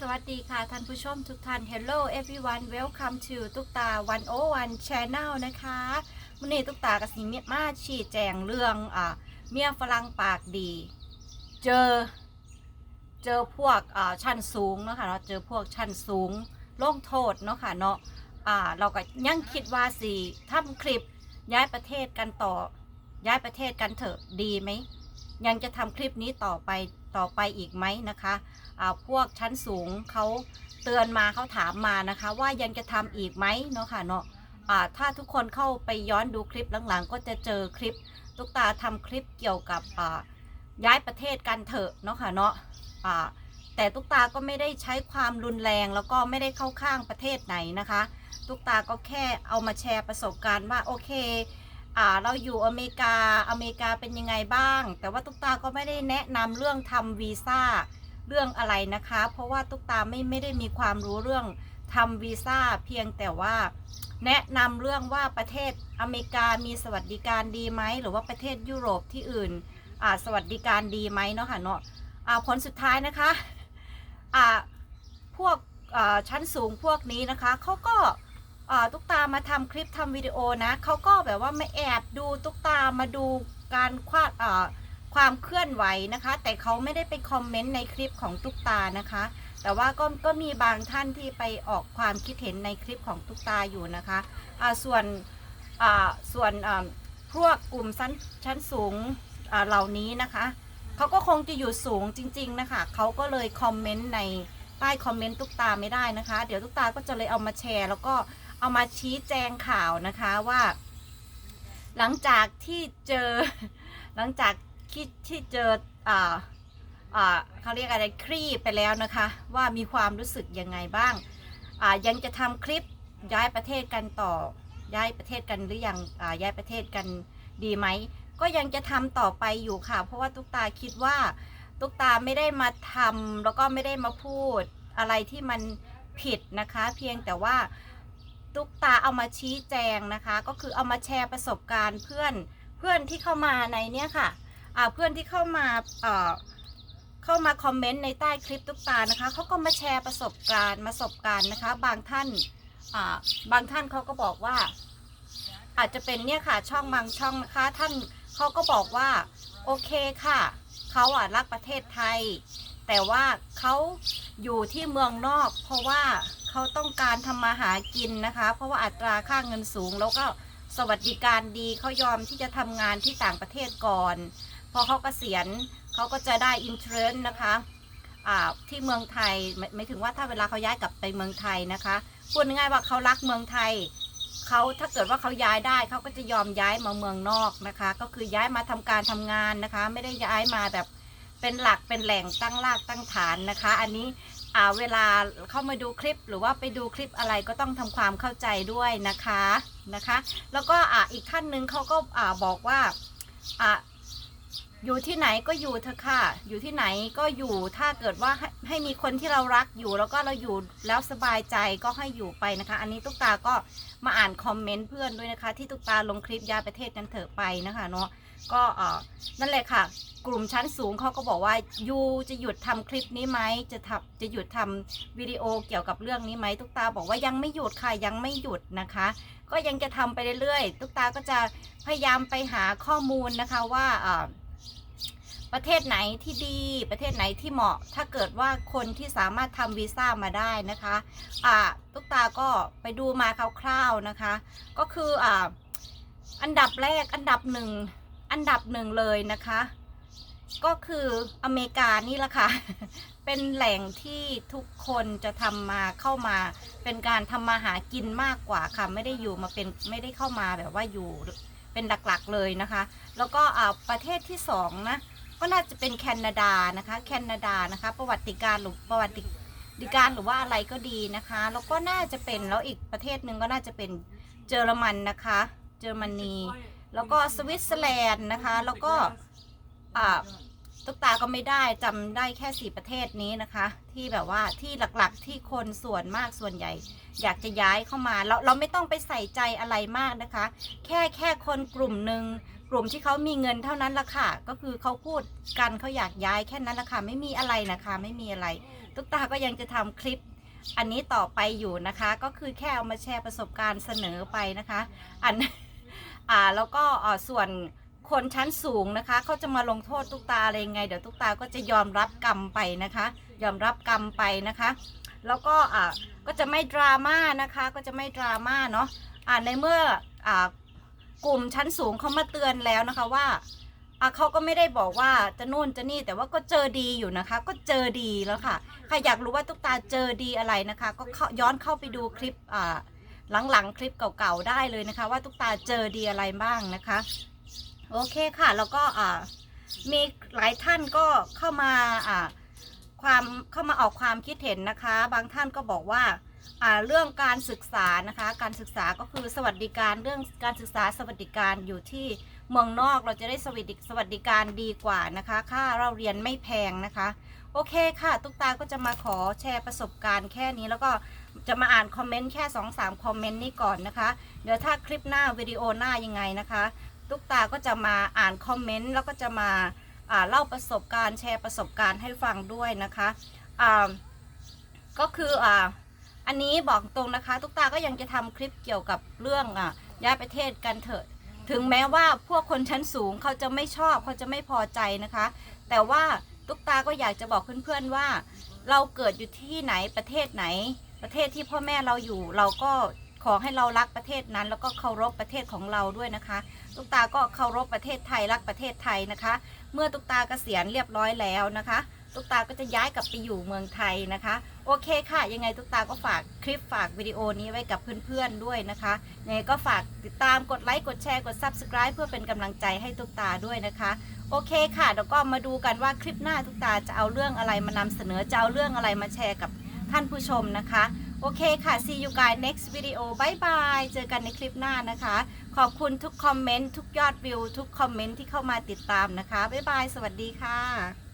สวัสดีค่ะท่านผู้ชมทุกท่าน Hello everyone welcome to ตุกตา 101 Channel นะคะวันนี้ตุกตากับสิมีมาชี้แจงเรื่องอ่าเมียฝรั่งปากดี เจอ เจอพวกอ่าชั้นสูงเนาะค่ะเราเจอพวกชั้นสูงลงโทษเนาะค่ะเนาะอ่าเราก็ยังคิดว่าสิทำคลิปย้ายประเทศกันต่อ ย้ายประเทศกันเถอะดีไหม ยังจะทำคลิปนี้ต่อไปต่อไปอีกไหมนะคะอ่าพวกชั้นสูงเขาเตือนมาเขาถามมานะคะ ว่ายังจะทำอีกไหมเนาะค่ะเนาะอ่าถ้าทุกคนเข้าไปย้อนดูคลิปหลังๆ ก็จะเจอคลิปตุกตาทำคลิปเกี่ยวกับอ่าย้ายประเทศกันเถอะเนาะค่ะเนาะอ่าแต่ตุกตาก็ไม่ได้ใช้ความรุนแรงแล้วก็ไม่ได้เข้าข้างประเทศไหนนะคะ ตุกตาก็แค่เอามาแชร์ประสบการณ์ว่าโอเค อ่าเราอยู่อเมริกาอเมริกาเป็นยังไงบ้าง แต่ว่าตุ๊กตาก็ไม่ได้แนะนำเรื่องทำวีซ่าเรื่องอะไรนะคะ เพราะว่าตุ๊กตาไม่ไม่ได้มีความรู้เรื่องทำวีซ่าเพียงแต่ว่าแนะนำเรื่องว่าประเทศอเมริกามีสวัสดิการดีไหมหรือว่าประเทศยุโรปที่อื่นอ่าสวัสดิการดีไหมเนาะค่ะเนาะอ่าผลสุดท้ายนะคะอ่าพวกอ่าชั้นสูงพวกนี้นะคะเขาก็ ตุ๊กตามาทำคลิปทำวิดีโอนะเขาก็แบบว่ามาแอบดูตุ๊กตามาดูการควาดอ่าความเคลื่อนไหวนะคะ แต่เขาไม่ได้ไปคอมเมนต์ในคลิปของตุ๊กตานะคะ แต่ว่าก็ก็มีบางท่านที่ไปออกความคิดเห็นในคลิปของตุ๊กตาอยู่นะคะอ่าส่วนอ่าส่วนอ่าพวกกลุ่มชั้นชั้นสูงอ่าเหล่านี้นะคะเขาก็คงจะอยู่สูงจริง ๆนะคะเขาก็เลยคอมเมนต์ใน ใต้คอมเมนต์ตุ๊กตาไม่ได้นะคะ เดี๋ยวตุ๊กตาก็จะเลยเอามาแชร์ แล้วก็เอามาชี้แจงข่าวนะคะว่า หลังจากที่เจอ หลังจากที่ที่เจออ่าอ่าเขาเรียกอะไรคลี่ไปแล้วนะคะ ว่ามีความรู้สึกยังไงบ้างอ่ายังจะทำคลิปย้ายประเทศกันต่อ ย้ายประเทศกันหรือยังอ่าย้ายประเทศกันดีไหมก็ยังจะทำต่อไปอยู่ค่ะ เพราะว่าตุ๊กตาคิดว่า ตุ๊กตาไม่ได้มาทำแล้วก็ไม่ได้มาพูดอะไรที่มันผิดนะคะ เพียงแต่ว่าตุ๊กตาเอามาชี้แจงนะคะ ก็คือเอามาแชร์ประสบการณ์เพื่อนเพื่อนที่เข้ามาในเนี้ยค่ะอ่าเพื่อนที่เข้ามาเอ่อเข้ามาคอมเมนต์ในใต้คลิปตุ๊กตานะคะเขาก็มาแชร์ประสบการณ์ประสบการณ์นะคะ บางท่านอ่าบางท่านเขาก็บอกว่า อาจจะเป็นเนี่ยค่ะช่องบางช่องนะคะท่านเขาก็บอกว่าโอเคค่ะ เขาอะรักประเทศไทย แต่ว่าเขาอยู่ที่เมืองนอก เพราะว่าเขาต้องการทำมาหากินนะคะ เพราะว่าอัตราค่าเงินสูง แล้วก็สวัสดิการดีเขายอมที่จะทำงานที่ต่างประเทศก่อน พอเขากเกษียณเขาก็จะได้อินเทรนนะคะที่เมืองไทยหมายถึงว่าถ้าเวลาเขาย้ายกลับไปเมืองไทยนะคะพูดง่ายว่าเขารักเมืองไทย เขาถ้าเกิดว่าเขาย้ายได้เขาก็จะยอมย้ายมาเมืองนอกนะคะ ก็คือย้ายมาทำการทำงานนะคะ ไม่ได้ย้ายมาแบบเป็นหลักเป็นแหล่งตั้งรากตั้งฐานนะคะ อันนี้อ่าเวลาเข้ามาดูคลิปหรือว่าไปดูคลิปอะไรก็ต้องทำความเข้าใจด้วยนะคะนะคะ แล้วก็อ่าอีกท่านหนึ่งเขาก็อ่าบอกว่า อยู่ที่ไหนก็อยู่เถอะค่ะ อยู่ที่ไหนก็อยู่ ถ้าเกิดว่าให้ให้มีคนที่เรารักอยู่ แล้วก็เราอยู่แล้วสบายใจก็ให้อยู่ไปนะคะ อันนี้ตุ๊กตาก็มาอ่านคอมเมนต์เพื่อนด้วยนะคะ ที่ตุ๊กตาลงคลิปยาประเทศนั้นเถอะไปนะคะเนาะ ก็อ่านั่นแหละค่ะ กลุ่มชั้นสูงเขาก็บอกว่ายูจะหยุดทำคลิปนี้ไหมจะทำจะหยุดทำวิดีโอเกี่ยวกับเรื่องนี้ไหมตุ๊กตาบอกว่ายังไม่หยุดค่ะ ยังไม่หยุดนะคะ ก็ยังจะทำไปเรื่อยๆ ตุ๊กตาก็จะพยายามไปหาข้อมูลนะคะว่าอ่า ประเทศไหนที่ดีประเทศไหนที่เหมาะ ถ้าเกิดว่าคนที่สามารถทำวีซ่ามาได้นะคะอ่าตุ๊กตาก็ไปดูมาคร่าวๆนะคะ ก็คืออ่าอันดับแรกอันดับหนึ่งอันดับหนึ่งเลยนะคะ ก็คืออเมริกานี่แหละค่ะ เป็นแหล่งที่ทุกคนจะทำมาเข้ามา เป็นการทำมาหากินมากกว่าค่ะ ไม่ได้อยู่มาเป็นไม่ได้เข้ามาแบบว่าอยู่เป็นหลักๆเลยนะคะ แล้วก็อ่าประเทศที่สองนะ ก็น่าจะเป็นแคนาดานะคะ แคนาดานะคะ ประวัติการหรือประวัติการหรือว่าอะไรก็ดีนะคะ แล้วก็น่าจะเป็นแล้วอีกประเทศหนึ่งก็น่าจะเป็นเยอรมันนะคะ เยอรมนี แล้วก็สวิตเซอร์แลนด์นะคะ แล้วก็อ่าตุ๊กตาก็ไม่ได้จำได้แค่สี่ประเทศนี้นะคะ ที่แบบว่าที่หลักๆที่คนส่วนมากส่วนใหญ่ อยากจะย้ายเข้ามาเราเราไม่ต้องไปใส่ใจอะไรมากนะคะ แค่แค่คนกลุ่มหนึ่ง กลุ่มที่เขามีเงินเท่านั้นละค่ะ ก็คือเขาพูดกันเขาอยากย้ายแค่นั้นละค่ะ ไม่มีอะไรนะคะ ไม่มีอะไร ตุ๊กตาก็ยังจะทำคลิป อันนี้ต่อไปอยู่นะคะ ก็คือแค่เอามาแชร์ประสบการณ์เสนอไปนะคะ อันอ่าแล้วก็อ่าส่วนคนชั้นสูงนะคะเขาจะมาลงโทษตุ๊กตาอะไรยังไง เดี๋ยวตุ๊กตาก็จะยอมรับกรรมไปนะคะ ยอมรับกรรมไปนะคะ แล้วก็อ่าก็จะไม่ดราม่านะคะ ก็จะไม่ดราม่าเนาะอ่าในเมื่ออ่า กลุ่มชั้นสูงเขามาเตือนแล้วนะคะว่าอ่าเขาก็ไม่ได้บอกว่าจะนู่นจะนี่แต่ว่าก็เจอดีอยู่นะคะ ก็เจอดีแล้วค่ะใครอยากรู้ว่าตุ๊กตาเจอดีอะไรนะคะ ก็ย้อนเข้าไปดูคลิปอ่าหลังๆคลิปเก่าๆได้เลยนะคะ ว่าตุ๊กตาเจอดีอะไรบ้างนะคะ โอเคค่ะ แล้วก็อ่ามีหลายท่านก็เข้ามาอ่าความเข้ามาออกความคิดเห็นนะคะ บางท่านก็บอกว่า เรื่องการศึกษานะคะ การศึกษาก็คือสวัสดิการเรื่องการศึกษาสวัสดิการอยู่ที่เมืองนอกเราจะได้สวัสดิสวัสดิการดีกว่านะคะ ค่าเราเรียนไม่แพงนะคะ โอเคค่ะ ตุ๊กตาก็จะมาขอแชร์ประสบการณ์แค่นี้แล้วก็จะมาอ่านคอมเมนต์แค่2อสามคอมเมนต์นี้ก่อนนะคะ เดี๋ยวถ้าคลิปหน้าวิดีโอหน้ายังไงนะคะ ตุ๊กตาก็จะมาอ่านคอมเมนต์แล้วก็จะมาเล่าประสบการณ์แชร์ประสบการณ์ให้ฟังด้วยนะคะก็คือ อันนี้บอกตรงนะคะ ตุ๊กตาก็ยังจะทำคลิปเกี่ยวกับเรื่องอะย้ายประเทศกันเถอะ ถึงแม้ว่าพวกคนชั้นสูงเขาจะไม่ชอบเขาจะไม่พอใจนะคะ แต่ว่าตุ๊กตาก็อยากจะบอกเพื่อนๆว่า เราเกิดอยู่ที่ไหนประเทศไหน ประเทศที่พ่อแม่เราอยู่ เราก็ขอให้เรารักประเทศนั้น แล้วก็เคารพประเทศของเราด้วยนะคะตุ๊กตาก็เคารพประเทศไทยรักประเทศไทยนะคะ เมื่อตุ๊กตาเกษียณเรียบร้อยแล้วนะคะ ตุ๊กตาก็จะย้ายกลับไปอยู่เมืองไทยนะคะ โอเคค่ะ ยังไงตุ๊กตาก็ฝากคลิปฝากวิดีโอนี้ไว้กับเพื่อนๆด้วยนะคะยังไงก็ฝากติดตามกดไลค์กดแชร์กด subscribe เพื่อเป็นกำลังใจให้ตุ๊กตาด้วยนะคะโอเคค่ะเดี๋ยวก็มาดูกันว่าคลิปหน้าตุกตาจะเอาเรื่องอะไรมานำเสนอจะเอาเรื่องอะไรมาแชร์กับท่านผู้ชมนะคะ โอเคค่ะ see you guys next video bye bye เจอกันในคลิปหน้านะคะ ขอบคุณทุกคอมเมนต์ทุกยอดวิว ทุกคอมเมนต์ที่เข้ามาติดตามนะคะ บ๊ายบาย สวัสดีค่ะ